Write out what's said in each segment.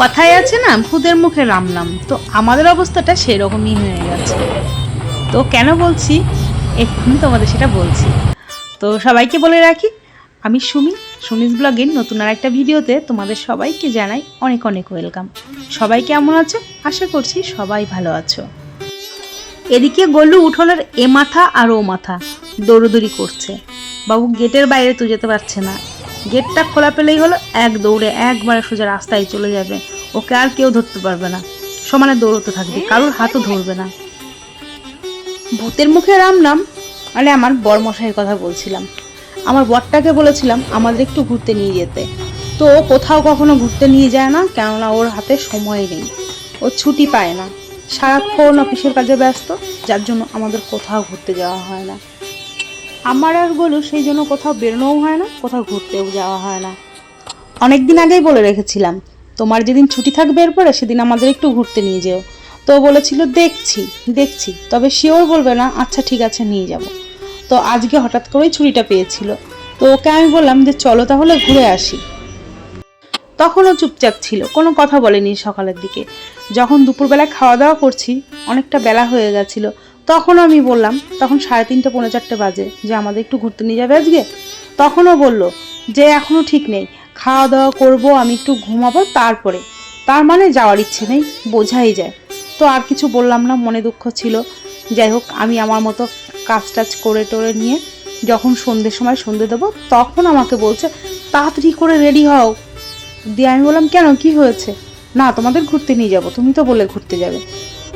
কথায় আছে না, ভূতের মুখে রামলাম তো আমাদের অবস্থাটা সেরকমই হয়ে গেছে। তো কেন বলছি? এক্ষুনি তোমাদের সেটা বলছি। তো সবাইকে বলে রাখি, আমি সুমি, সুমিস ব্লগের নতুন আর একটা ভিডিওতে তোমাদের সবাইকে জানাই অনেক অনেক ওয়েলকাম। সবাই কেমন আছো? আশা করছি সবাই ভালো আছো। এদিকে গলু উঠোনের এ মাথা আর ও মাথা দৌড়দৌড়ি করছে। বাবু, গেটের বাইরে তো যেতে পারছে না। গেটটা খোলা পেলেই হলো এক দৌড়ে একবারে সোজা রাস্তায় চলে যাবে। ওকে আর কেউ ধরতে পারবে না। সমানে দৌড়তে থাকবে, কারোর হাতও ধরবে না। ভূতের মুখে রাম নাম মানে আমার বরমশাইয়ের কথা বলছিলাম। আমার বরটাকে বলেছিলাম আমাদের একটু ঘুরতে নিয়ে যেতে। তো ও কোথাও কখনো ঘুরতে নিয়ে যায় না, কেননা ওর হাতে সময় নেই। ও ছুটি পায় না। সারাক্ষণ অফিসের কাজে ব্যস্ত, যার জন্য আমাদের কোথাও ঘুরতে যাওয়া হয় না। আমার আর গোলু সেই জন্য কোথাও বেরোনোও হয় না, কোথাও ঘুরতেও যাওয়া হয় না। অনেক দিন আগেই বলে রেখেছিলাম, তোমার যেদিন ছুটি থাকবে এরপরে সেদিন আমাদের একটু ঘুরতে নিয়ে যেও। তো বলেছিল, দেখছি দেখছি, তবে শিওর বলবে না আচ্ছা ঠিক আছে, নিয়ে যাব। তো আজকে হঠাৎ করেই ছুটিটা পেয়েছিল। তো ওকে আমি বললাম যে, চলো তাহলে ঘুরে আসি। তখনও চুপচাপ ছিল, কোনো কথা বলেনি সকালের দিকে। যখন দুপুরবেলা খাওয়া দাওয়া করছি, অনেকটা বেলা হয়ে গেছিল। তখন আমি বললাম, তখন সাড়ে তিনটে পৌনে চারটে বাজে, যে আমাদের একটু ঘুরতে নিয়ে যাবে আজকে। তখনও বলল, যে এখনও ঠিক নেই খাওয়া দাওয়া করব, আমি একটু ঘুমাবো তারপরে। তার মানে যাওয়ার ইচ্ছে নেই, বোঝাই যায়। তো আর কিছু বললাম না, মনে দুঃখ ছিল। যাই হোক, আমি আমার মতো কাজ টাজ করে টোরে নিয়ে যখন সন্ধ্যের সময় সন্ধে দেবো, তখন আমাকে বলছে, তাড়াতাড়ি করে রেডি হও। দিয়ে আমি বললাম, কেন? কি হয়েছে? না, তোমাদের ঘুরতে নিয়ে যাব, তুমি তো বলে ঘুরতে যাবে।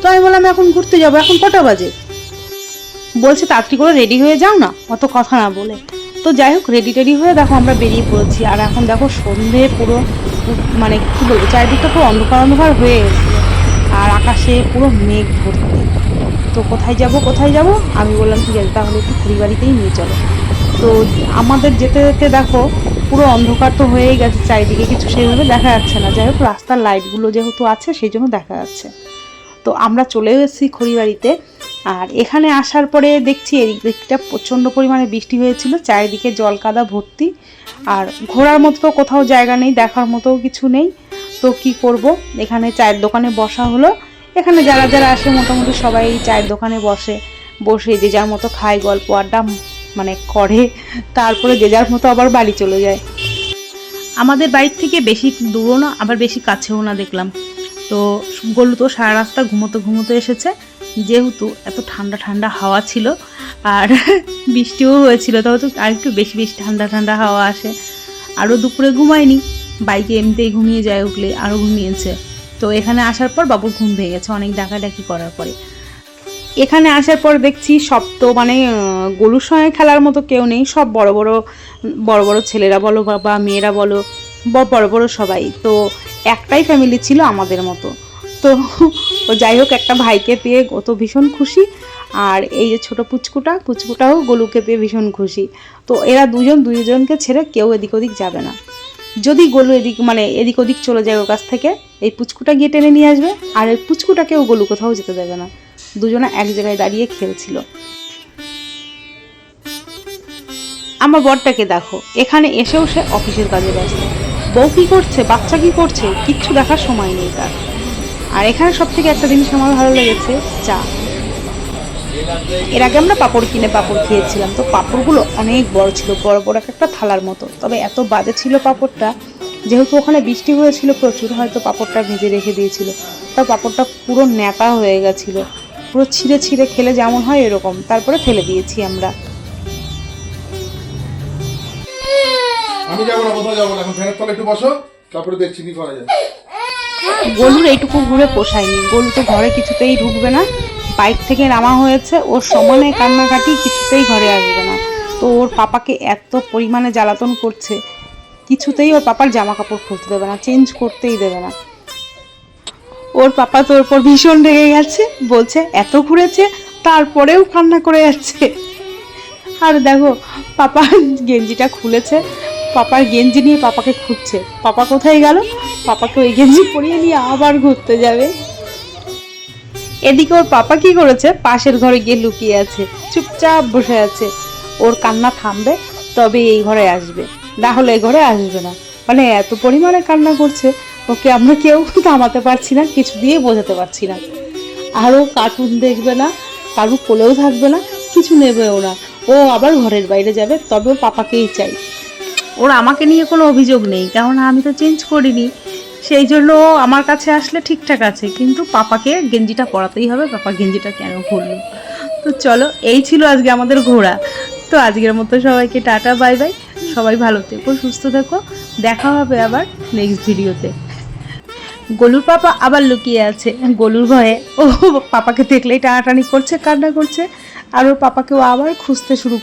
তো আমি বললাম, এখন ঘুরতে যাব, এখন কটা বাজে? বলছে, তাড়াতাড়ি করে রেডি হয়ে যাও না, অত কথা না বলে। তো যাই হোক রেডি টেডি হয়ে দেখো আমরা বেরিয়ে পড়েছি। আর এখন দেখো সন্ধে পুরো মানে কী বলব, চারিদিকটা পুরো অন্ধকার অন্ধকার হয়ে এসেছে। আর আকাশে পুরো মেঘ ভর্তি। তো কোথায় যাব কোথায় যাব? আমি বললাম, ঠিক আছে, তাহলে একটু পরিবারিতেই নিয়ে চলো। তো আমাদের যেতে যেতে দেখো, পুরো অন্ধকার তো হয়েই গেছে, চারিদিকে কিছু সেইভাবে দেখা যাচ্ছে না। যাই হোক, রাস্তার লাইটগুলো যেহেতু আছে, সেই জন্য দেখা যাচ্ছে। তো আমরা চলে এসেছি খড়িবাড়িতে আর এখানে আসার পরে দেখছি এদিক দিকটা প্রচণ্ড পরিমাণে বৃষ্টি হয়েছিল, চারিদিকে জল কাদা ভর্তি। আর ঘোরার মতো তো কোথাও জায়গা নেই, দেখার মতোও কিছু নেই। তো কি করব? এখানে চায়ের দোকানে বসা হলো। এখানে যারা যারা আসে মোটামুটি সবাই চায়ের দোকানে বসে। বসে যে যার মতো খায়, গল্প আড্ডা মানে করে, তারপরে যে যার মতো আবার বাড়ি চলে যায়। আমাদের বাড়ির থেকে বেশি দূরও না, আবার বেশি কাছেও না দেখলাম। তো গলু তো সারা রাস্তা ঘুমোতে ঘুমোতে এসেছে। যেহেতু এত ঠান্ডা ঠান্ডা হাওয়া ছিল, আর বৃষ্টিও হয়েছিল তবে তো আর একটু বেশি বেশি ঠান্ডা ঠান্ডা হাওয়া আসে। আরও দুপুরে ঘুমায়নি, বাইকে এমনিতেই ঘুমিয়ে যায়, উঠলে আরও ঘুমিয়েছে। তো এখানে আসার পর বাবুর ঘুম ভেঙে গেছে, অনেক ডাকাডাকি করার পরে। এখানে আসার পর দেখছি সব তো মানে গলুর সঙ্গে খেলার মতো কেউ নেই, সব বড় বড় বড় বড় ছেলেরা বলো বা মেয়েরা বলো বড় বড় সবাই। তো একটাই ফ্যামিলি ছিল আমাদের মতো। তো ও যাই হোক, একটা ভাইকে পেয়ে ও তো ভীষণ খুশি। আর এই যে ছোট পুচকুটা, পুচকুটাও গোলুকে পেয়ে ভীষণ খুশি। তো এরা দুজন দুজনকে ছেড়ে কেউ এদিক ওদিক যাবে না। যদি গোলু এদিক মানে এদিক ওদিক চলে যায় ওর কাছ থেকে, এই পুচকুটা গিয়ে টেনে নিয়ে আসবে, আর এই পুচকুটাকেও গোলু কোথাও যেতে দেবে না। দুজনে এক জায়গায় দাঁড়িয়ে খেলছিল। আমার বরটাকে দেখো, এখানে এসেও সে অফিসের কাজে ব্যস্ত। বউ কি করছে? বাচ্চা কি করছে? কিচ্ছু দেখার সময় নেই তার। আর এখানে সব থেকে একটা জিনিস আমার ভালো লেগেছে, চা। এর আগে আমরা পাঁপড় কিনে পাপড় খেয়েছিলাম, তো পাঁপড়গুলো অনেক বড় ছিল, বড় বড় এক একটা থালার মতো। তবে এত বাজে ছিল পাঁপড়টা, যেহেতু ওখানে বৃষ্টি হয়েছিল প্রচুর, হয়তো পাঁপড়টা ভেজে রেখে দিয়েছিল। তা পাঁপড়টা পুরো ন্যাতা হয়ে গেছিল, পুরো ছিঁড়ে ছিঁড়ে খেলে যেমন হয় এরকম, তারপরে ফেলে দিয়েছি আমরা। আমি যাব না, কোথাও যাব না, এখন ফ্যানের তলে একটু বসো, তারপরে দেখছি কি করা যায়। গলুর এইটুকু ঘুরে পোষায়নি গলু তো ঘরে কিছুতেই ঢুকবে না। বাইক থেকে নামা হয়েছে। ওর সমানে কান্নাকাটি কিছুতেই ঘরে আসবে না। তো ওর পাপাকে এত পরিমাণে জ্বালাতন করছে, কিছুতেই ওর পাপার জামা কাপড় খুলতে দেবে না চেঞ্জ করতেই দেবে না। ওর পাপা তো ওর উপর ভীষণ রেগে গেছে, বলছে, এত ঘুরেছে, তারপরেও কান্না করে যাচ্ছে। আর দেখো, পাপা গেঞ্জিটা খুলেছে। পাপার গেঞ্জি নিয়ে পাপাকে খুঁজছে। পাপা কোথায় গেল? পাপাকে ওই গেঞ্জি পরিয়ে নিয়ে আবার ঘুরতে যাবে। এদিকে ওর পাপা কি করেছে? পাশের ঘরে গিয়ে লুকিয়ে আছে, চুপচাপ বসে আছে। ওর কান্না থামবে, তবে এই ঘরে আসবে। না হলে এই ঘরে আসবে না। মানে এত পরিমাণে কান্না করছে, ওকে আমরা কেউ থামাতে পারছি না, কিছু দিয়ে বোঝাতে পারছি না। আরও কার্টুন দেখবে না কারু কোলেও থাকবে না, কিছু নেবেও না। ও আবার ঘরের বাইরে যাবে তবে পাপাকেই চাই। ওর আমাকে নিয়ে কোনো অভিযোগ নেই, কেননা আমি তো চেঞ্জ করিনি। সেই জন্য আমার কাছে আসলে ঠিকঠাক আছে, কিন্তু পাপাকে গেঞ্জিটা পরাতেই হবে, পাপা গেঞ্জিটা কেন খুললো তো চলো, এই ছিল আজকে আমাদের ঘোরা। তো আজকের মতো সবাইকে টাটা, বাই বাই। সবাই ভালো থেকো, সুস্থ থেকো। দেখা হবে আবার নেক্সট ভিডিওতে গলুর পাপা আবার লুকিয়ে আছে। গলুর ভয়ে ও পাপাকে দেখলেই টানাটানি করছে, কান্না করছে, আর ওর পাপাকেও আবার খুঁজতে শুরু